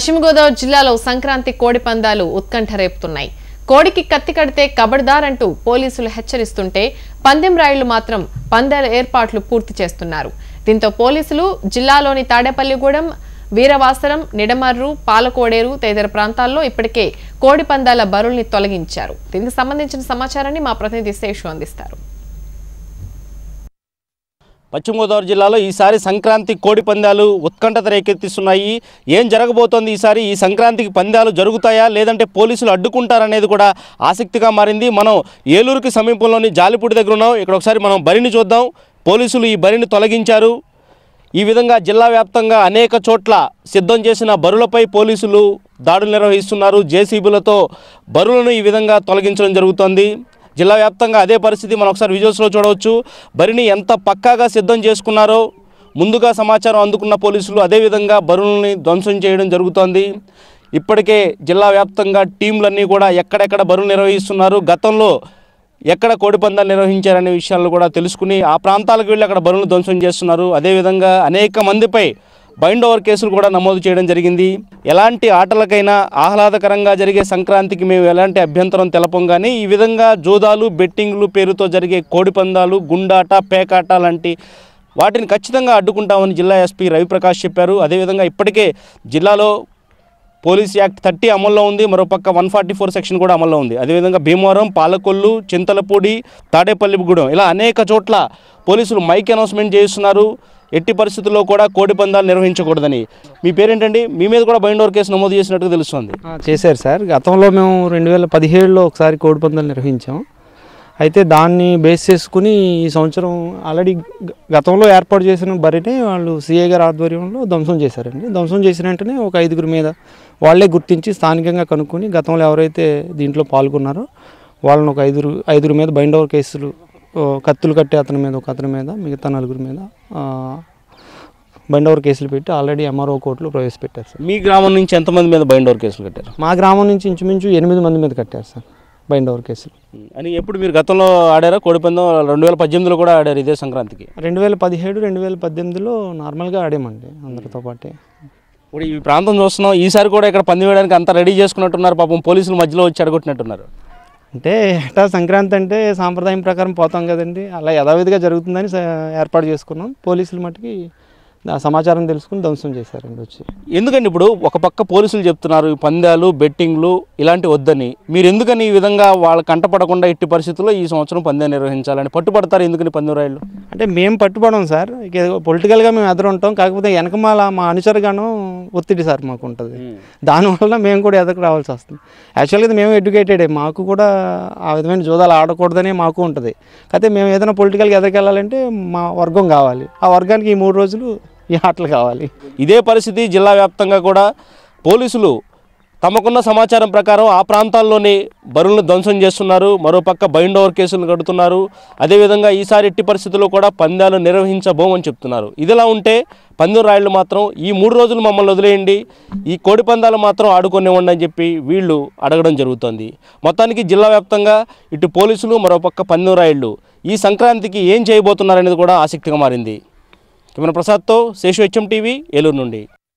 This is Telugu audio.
పశ్చిమ గోదావరి జిల్లాలో సంక్రాంతి కోడి పందాలు ఉత్కంఠ రేపుతున్నాయి. కోడికి కత్తి కడితే కబడ్దార్ అంటూ పోలీసులు హెచ్చరిస్తుంటే పందెం రాయుళ్ళు మాత్రం పందాల ఏర్పాట్లు పూర్తి చేస్తున్నారు. దీంతో పోలీసులు జిల్లాలోని తాడేపల్లిగూడెం వీరవాసరం నిడమర్రు పాలకోడేరు తదితర ప్రాంతాల్లో ఇప్పటికే కోడి పందాల బరుల్ని తొలగించారు. దీనికి సంబంధించిన సమాచారాన్ని మా ప్రతినిధి శేషు అందిస్తారు. పశ్చిమ గోదావరి జిల్లాలో ఈసారి సంక్రాంతి కోడి పందాలు ఉత్కంఠత రేకెత్తిస్తున్నాయి. ఏం జరగబోతోంది ఈసారి? ఈ సంక్రాంతికి పందాలు జరుగుతాయా? లేదంటే పోలీసులు అడ్డుకుంటారనేది కూడా ఆసక్తిగా మారింది. మనం ఏలూరుకి సమీపంలోని జాలిపూడి దగ్గర ఉన్నాం. ఇక్కడ ఒకసారి మనం బరిని చూద్దాం. పోలీసులు ఈ బరిని తొలగించారు. ఈ విధంగా జిల్లా వ్యాప్తంగా అనేక చోట్ల సిద్ధం చేసిన బరులపై పోలీసులు దాడులు నిర్వహిస్తున్నారు. జేసీబీలతో బరులను ఈ విధంగా తొలగించడం జరుగుతోంది. జిల్లా వ్యాప్తంగా అదే పరిస్థితి మనం ఒకసారి విజువల్స్లో చూడవచ్చు. బరిని ఎంత పక్కాగా సిద్ధం చేసుకున్నారో ముందుగా సమాచారం అందుకున్న పోలీసులు అదేవిధంగా బరువుల్ని ధ్వంసం చేయడం జరుగుతోంది. ఇప్పటికే జిల్లా వ్యాప్తంగా టీంలన్నీ కూడా ఎక్కడెక్కడ బరువులు నిర్వహిస్తున్నారు గతంలో ఎక్కడ కోడిపందాలు నిర్వహించారనే విషయాలను కూడా తెలుసుకుని ఆ ప్రాంతాలకు వెళ్ళి అక్కడ బరువులు ధ్వంసం చేస్తున్నారు. అదేవిధంగా అనేక మందిపై బైండ్ ఓవర్ కేసులు కూడా నమోదు చేయడం జరిగింది. ఎలాంటి ఆటలకైనా ఆహ్లాదకరంగా జరిగే సంక్రాంతికి మేము ఎలాంటి అభ్యంతరం తెలపం కానీ ఈ విధంగా జోదాలు బెట్టింగ్లు పేరుతో జరిగే కోడిపందాలు గుండాట పేకాట లాంటి వాటిని ఖచ్చితంగా అడ్డుకుంటామని జిల్లా ఎస్పీ రవిప్రకాష్ చెప్పారు. అదేవిధంగా ఇప్పటికే జిల్లాలో పోలీస్ యాక్ట్ థర్టీ అమల్లో ఉంది. మరోపక్క వన్ ఫార్టీ ఫోర్ సెక్షన్ కూడా అమల్లో ఉంది. అదేవిధంగా భీమవరం పాలకొల్లు చింతలపూడి తాడేపల్లిగూడెం ఇలా అనేక చోట్ల పోలీసులు మైక్ అనౌన్స్మెంట్ చేస్తున్నారు ఎట్టి పరిస్థితుల్లో కూడా కోడి పందాలు నిర్వహించకూడదని. మీ పేరేంటండి? మీ మీద కూడా బైండోర్ కేసు నమోదు చేసినట్టుగా తెలుస్తుంది. చేశారు సార్. గతంలో మేము రెండు వేల పదిహేడులో ఒకసారి కోడిపందాలు నిర్వహించాం. అయితే దాన్ని బేస్ చేసుకుని ఈ సంవత్సరం ఆల్రెడీ గతంలో ఏర్పాటు చేసిన బరిని వాళ్ళు సిఏ గారి ఆధ్వర్యంలో ధ్వంసం చేశారండి. ధ్వంసం చేసిన వెంటనే ఒక ఐదుగురి మీద వాళ్ళే గుర్తించి స్థానికంగా కనుక్కొని గతంలో ఎవరైతే దీంట్లో పాల్గొన్నారో వాళ్ళని ఒక ఐదుగురు ఐదుగురు మీద బైండ్ ఓవర్ కేసులు కత్తులు కట్టే అతని మీద ఒక అతని మీద మిగతా నలుగురి మీద ఆ, బైండ్ ఓవర్ కేసులు పెట్టి ఆల్రెడీ ఎంఆర్ఓ కోర్టులో ప్రవేశపెట్టారు సార్. మీ గ్రామం నుంచి ఎంతమంది మీద బైండ్ ఓవర్ కేసులు కట్టారు? మా గ్రామం నుంచి ఇంచుమించు ఎనిమిది మంది మీద కట్టారు సార్ బైండ్ ఓవర్ కేసులు అని ఎప్పుడు మీరు గతంలో ఆడారా? కోడి పందెం రెండు వేల పద్దెనిమిదిలో కూడా ఆడారు ఇదే సంక్రాంతికి. రెండు వేల పదిహేడు రెండు వేల పద్దెనిమిదిలో నార్మల్గా ఆడామండి అందరితో పాటే. ఇప్పుడు ఈ ప్రాంతం చూస్తున్నాం ఈసారి కూడా ఇక్కడ పంది వేయడానికి అంతా రెడీ చేసుకున్నట్టున్నారు పాపం పోలీసులు మధ్యలో వచ్చి అడగొట్టినట్టున్నారు. అంటే ఎట్టా సంక్రాంతి అంటే సాంప్రదాయం ప్రకారం పోతాం కదండి. అలా యథావిధిగా జరుగుతుందని ఏర్పాటు చేసుకున్నాం. పోలీసులు మట్టుకి సమాచారం తెలుసుకుని ధ్వంసం చేశారండి వచ్చి. ఎందుకండి ఇప్పుడు ఒక పక్క పోలీసులు చెప్తున్నారు ఈ పందాలు బెట్టింగ్లు ఇలాంటి వద్దని. మీరు ఎందుకని ఈ విధంగా వాళ్ళ కంటపడకుండా ఎట్టి పరిస్థితుల్లో ఈ సంవత్సరం పందెం నిర్వహించాలని? పట్టుపడతారు ఎందుకని పందెం రాయలు అంటే మేము పట్టుబడం సార్. పొలిటికల్గా మేము ఎదురు ఉంటాం కాకపోతే వెనకమాల మా అనుచరగానం ఒత్తిడి సార్ మాకు ఉంటుంది దానివల్ల మేము కూడా ఎదురు రావాల్సి వస్తుంది. యాక్చువల్గా మేము ఎడ్యుకేటెడ్ మాకు కూడా ఆ విధమైన జోదాలు ఆడకూడదనే మాకు ఉంటుంది. అయితే మేము ఏదైనా పొలిటికల్గా ఎదగెళ్ళాలంటే మా వర్గం కావాలి. ఆ వర్గానికి ఈ మూడు రోజులు ఈ ఆటలు కావాలి. ఇదే పరిస్థితి జిల్లా వ్యాప్తంగా కూడా పోలీసులు తమకున్న సమాచారం ప్రకారం ఆ ప్రాంతాల్లోని బరువులను ధ్వంసం చేస్తున్నారు. మరోపక్క బైండ్ ఓవర్ కేసులు కడుతున్నారు. అదేవిధంగా ఈసారి ఎట్టి పరిస్థితుల్లో కూడా పందాలు నిర్వహించబోమని చెప్తున్నారు. ఇదిలా ఉంటే పందెం రాయళ్ళు మాత్రం ఈ మూడు రోజులు మమ్మల్ని వదిలేయండి. ఈ కోడి పందాలు మాత్రం ఆడుకొనివ్వండి అని చెప్పి వీళ్ళు అడగడం జరుగుతోంది. మొత్తానికి జిల్లా వ్యాప్తంగా ఇటు పోలీసులు మరోపక్క పందెం రాయళ్ళు ఈ సంక్రాంతికి ఏం చేయబోతున్నారనేది కూడా ఆసక్తిగా మారింది. కెమెరా ప్రసాద్తో శేషు హెచ్ఎం టీవీ ఏలూరు నుండి